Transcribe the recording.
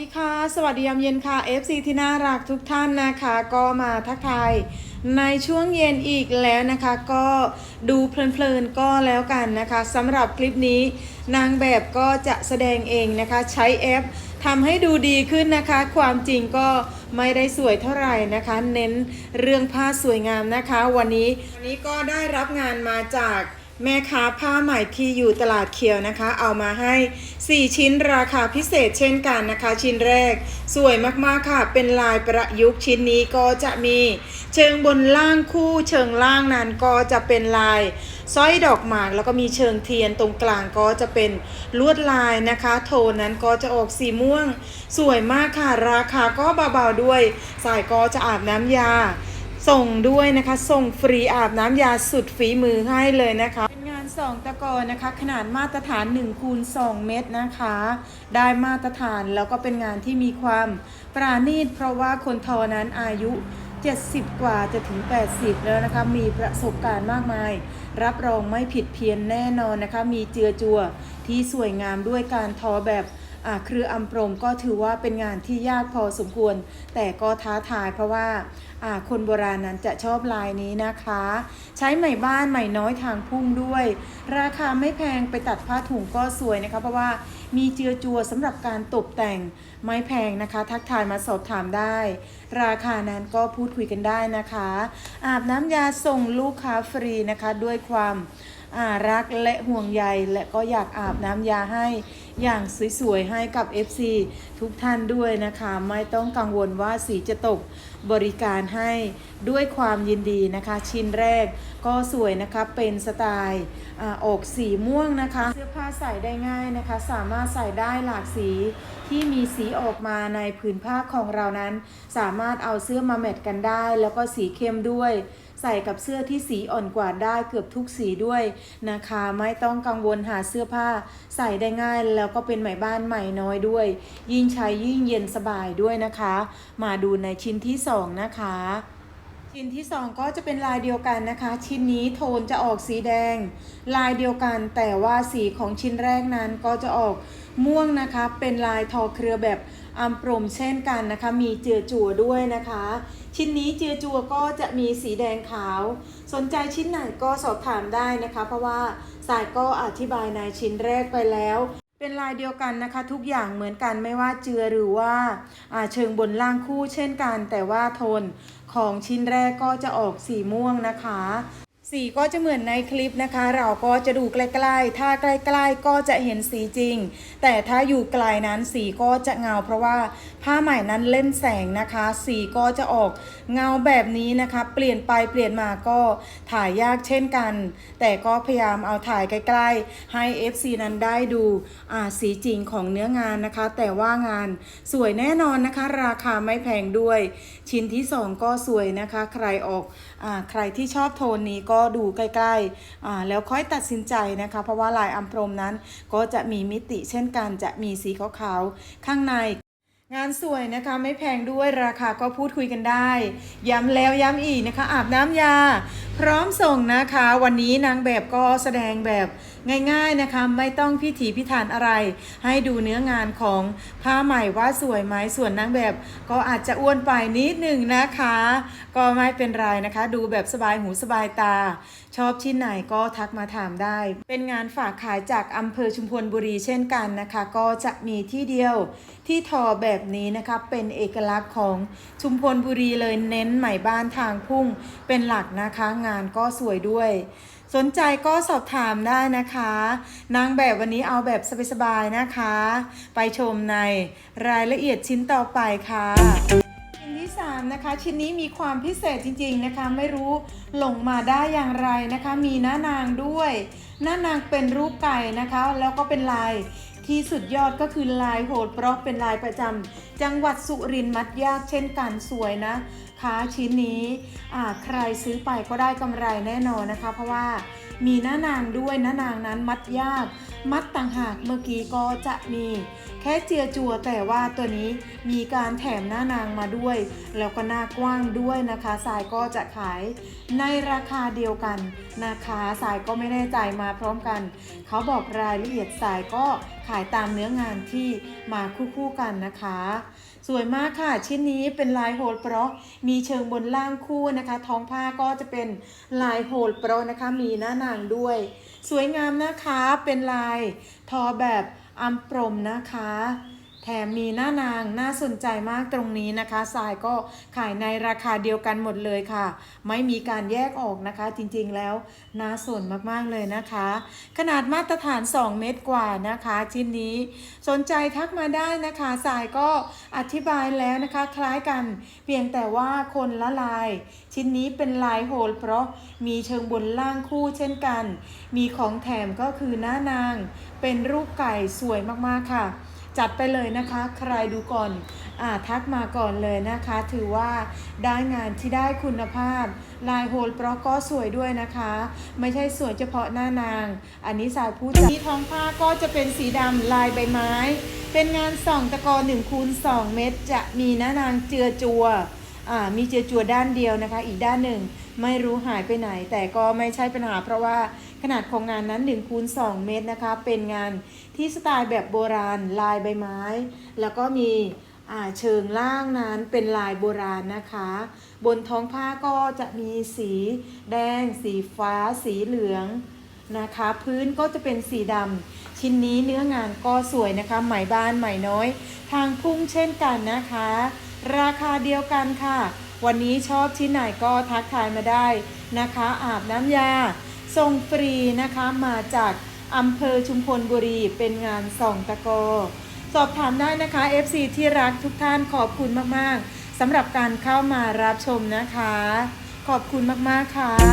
ดีค่ะ สวัสดียามเย็นค่ะ FC ที่น่ารักทุกท่านนะคะ ก็มาทักทายในช่วงเย็นอีกแล้วนะคะ ก็ดูเพลินๆก็แล้วกันนะคะสำหรับคลิปนี้ นางแบบก็จะแสดงเองนะคะ ใช้แอปทำให้ดูดีขึ้นนะคะ ความจริงก็ไม่ได้สวยเท่าไหร่นะคะ เน้นเรื่องผ้าสวยงามนะคะ วันนี้วันนี้ก็ได้รับงานมาจาก แม่ค้าผ้าใหม่ที่อยู่ตลาดเคียวนะคะ เอามาให้ 4 ชิ้นราคาพิเศษเช่นกันนะคะ ชิ้นแรก สวยมากๆค่ะ เป็นลายประยุกต์ชิ้นนี้ก็จะมี เชิงบนล่างคู่เชิงล่างนั้นก็จะเป็นลายสร้อยดอกหมากแล้วก็มีเชิงเทียนตรงกลางก็จะเป็นลวดลายนะคะ โทนนั้นก็จะออกสีม่วง สวยมากค่ะ ราคาก็เบาๆด้วย สายก็จะอาบน้ำยา ส่งด้วยนะคะ ส่งฟรีอาบน้ำยาสุดฝีมือให้เลยนะคะ สองตะกอนนะคะ ขนาดมาตรฐาน1คูณ2เมตรนะคะ ได้มาตรฐานแล้วก็เป็นงานที่มีความปราณีต เพราะว่าคนทอนั้นอายุ 70 กว่าจะถึง 80 แล้วนะคะ มีประสบการณ์มากมาย รับรองไม่ผิดเพี้ยนแน่นอนนะคะ มีเจือจัวที่สวยงามด้วยการทอแบบ เครืออัมพรมก็ถือว่าเป็นงานที่ยากพอสมควร แต่ก็ท้าทายเพราะว่าอาคนโบราณนั้นจะชอบลายนี้นะคะ ใช้ไหมบ้านไหมน้อยทางพุ่งด้วย ราคาไม่แพงไปตัดผ้าถุงก็สวยนะคะเพราะว่ามีเจือจัวสำหรับการตกแต่งไม่แพงนะคะ ทักทายมาสอบถามได้ ราคานั้นก็พูดคุยกันได้นะคะ อาบน้ำยาส่งลูกค้าฟรีนะคะด้วยความอารักและห่วงใยและก็อยากอาบน้ำยาให้อย่างสวยๆให้กับ FC ทุกท่านด้วยนะคะ ไม่ต้องกังวลว่าสีจะตกบริการให้ด้วยความยินดีนะคะ ชิ้นแรกก็สวยนะคะเป็นสไตล์ออกสีม่วงนะคะ ผ้าใส่ได้ง่ายนะคะ สามารถใส่ได้หลากสีที่มีสีออกมาในผืนผ้าของเรานั้น สามารถเอาเสื้อมาแมทกันได้ แล้วก็สีเข้มด้วย ใส่กับเสื้อที่สีอ่อนกว่าได้เกือบทุกสีด้วยนะคะ ไม่ต้องกังวลหาเสื้อผ้าใส่ได้ง่าย แล้วก็เป็นไหมบ้านใหม่น้อยด้วย ยิ่งใช้ยิ่งเย็นสบายด้วยนะคะ มาดูในชิ้นที่สองนะคะ ชิ้นที่สองก็จะเป็นลายเดียวกันนะคะ ชิ้นนี้โทนจะออกสีแดง ลายเดียวกันแต่ว่าสีของชิ้นแรกนั้นก็จะออกม่วงนะคะ เป็นลายทอเครือแบบอัมโปรมเช่นกันนะคะ มีเจือจั่วด้วยนะคะ ชิ้นนี้เจือจั่วก็จะมีสีแดงขาว สนใจชิ้นไหนก็สอบถามได้นะคะ เพราะว่าสายก็อธิบายในชิ้นแรกไปแล้ว เป็นลายเดียวกันนะคะทุกอย่างเหมือนกันไม่ว่าเจือหรือว่าอ่าเชิงบนล่างคู่เช่นกัน แต่ว่าโทนของชิ้นแรกก็จะออกสีม่วงนะคะ สีก็จะเหมือนในคลิปนะคะ เราก็จะดูใกล้ๆ ถ้าใกล้ๆ ก็จะเห็นสีจริง แต่ถ้าอยู่ไกลนั้นสีก็จะเงา เพราะว่าผ้าใหม่นั้นเล่นแสงนะคะ สีก็จะออกเงาแบบนี้นะคะ เปลี่ยนไปเปลี่ยนมาก็ถ่ายยากเช่นกัน แต่ก็พยายามเอาถ่ายใกล้ๆ ให้ FC นั้นได้ดูสีจริงของเนื้องานนะคะ แต่ว่างานสวยแน่นอนนะคะ ราคาไม่แพงด้วย ชิ้นที่สองก็สวยนะคะ ใครออกอใครที่ชอบโทนนี้ก็ดูใกล้ๆแล้วค่อยตัดสินใจนะคะ เพราะว่าลายอัมพรมนั้นก็จะมีมิติเช่นกันจะมีสีขาวๆข้างในงานสวยนะคะไม่แพงด้วยราคาก็พูดคุยกันได้ ย้ำแล้วย้ำอีกนะคะ อาบน้ำยา พร้อมส่งนะคะ วันนี้นางแบบก็แสดงแบบง่ายๆนะคะ ไม่ต้องพิถีพิถันอะไร ให้ดูเนื้องานของผ้าใหม่ว่าสวยไหมส่วนนางแบบ ก็อาจจะอ้วนไปนิดหนึ่งนะคะ ก็ไม่เป็นไรนะคะ ดูแบบสบายหูสบายตา ชอบชิ้นไหนก็ทักมาถามได้ เป็นงานฝากขายจากอำเภอชุมพลบุรีเช่นกันนะคะ ก็จะมีที่เดียวที่ทอแบบนี้นะคะเป็นเอกลักษณ์ของชุมพลบุรีเลยเน้นไหมบ้านทางพุ่งเป็นหลักนะคะงานก็สวยด้วย สนใจก็สอบถามได้นะคะ นางแบบวันนี้เอาแบบสบายๆนะคะ ไปชมในรายละเอียดชิ้นต่อไปค่ะชิ้นที่3นะคะชิ้นนี้มีความพิเศษจริงๆนะคะไม่รู้หลงมาได้อย่างไรนะคะ มีหน้านางด้วยหน้านางเป็นรูปไก่นะคะ แล้วก็เป็นลายที่สุดยอดก็คือลายโหดเพราะเป็นลายประจำจังหวัดสุรินทร์มัดยากเช่นกันสวยนะ คะชิ้นนี้ใครซื้อไปก็ได้กำไรแน่นอนนะคะ เพราะว่ามีหน้านางด้วยหน้านางนั้นมัดยาก มัดต่างหากเมื่อกี้ก็จะมีแค่เจียจัวแต่ว่าตัวนี้มีการแถมหน้านางมาด้วย แล้วก็หน้ากว้างด้วยนะคะสายก็จะขายในราคาเดียวกันนะคะสายก็ไม่แน่ใจมาพร้อมกัน เขาบอกรายละเอียดสายก็ขายตามเนื้องานที่มาคู่ๆกันนะคะ สวยมากค่ะ ชิ้นนี้เป็นลายโฮลเปรามีเชิงบนล่างคู่นะคะ ท้องผ้าก็จะเป็นลายโฮลเปรานะคะ มีหน้านางด้วย สวยงามนะคะ เป็นลายทอแบบอัมพรมนะคะ แถมมีหน้านางน่าสนใจมากตรงนี้นะคะทรายก็ขายในราคาเดียวกันหมดเลยค่ะ ไม่มีการแยกออกนะคะ จริงๆแล้วน่าสนมากๆเลยนะคะ ขนาดมาตรฐาน 2 เมตรกว่านะคะ ชิ้นนี้ สนใจทักมาได้นะคะสายก็อธิบายแล้วนะคะ คล้ายกันเพียงแต่ว่าคนละลาย ชิ้นนี้เป็นลายโฮลเพราะมีเชิงบนล่างคู่เช่นกัน มีของแถมก็คือหน้านาง เป็นรูปไก่สวยมากๆค่ะ จัดไปเลยนะคะ ใครดูก่อนอ่าทักมาก่อนเลยนะคะ ถือว่าได้งานที่ได้คุณภาพ ลายโฮลเพราะก็สวยด้วยนะคะ ไม่ใช่สวยเฉพาะหน้านาง อันนี้สายผู้จัดที่ท้องผ้าก็จะเป็นสีดำลายใบไม้ เป็นงานส่องตะกอ1คูณ2เม็ดจะมีหน้านางเจือจัวอ่ามีเจือจัวด้านเดียวนะคะ อีกด้านหนึ่งไม่รู้หายไปไหน แต่ก็ไม่ใช่ปัญหาเพราะว่า ขนาดของงานนั้น1คูณ2เมตรนะคะ เป็นงานที่สไตล์แบบโบราณลายใบไม้ แล้วก็มีเชิงล่างนั้นเป็นลายโบราณนะคะ บนท้องผ้าก็จะมีสีแดง สีฟ้า สีเหลืองนะคะ พื้นก็จะเป็นสีดำชิ้นนี้เนื้องานก็สวยนะคะไหมบ้านไหมน้อย ทางพุ่งเช่นกันนะคะ ราคาเดียวกันค่ะ วันนี้ชอบชิ้นไหนก็ทักทายมาได้นะคะ อาบน้ำยา ส่งฟรีนะคะมาจากอำเภอชุมพลบุรีเป็นงานส่องตะโกสอบถามได้นะคะ FC ที่รักทุกท่านขอบคุณมากๆสำหรับการเข้ามารับชมนะคะ ขอบคุณมากๆค่ะ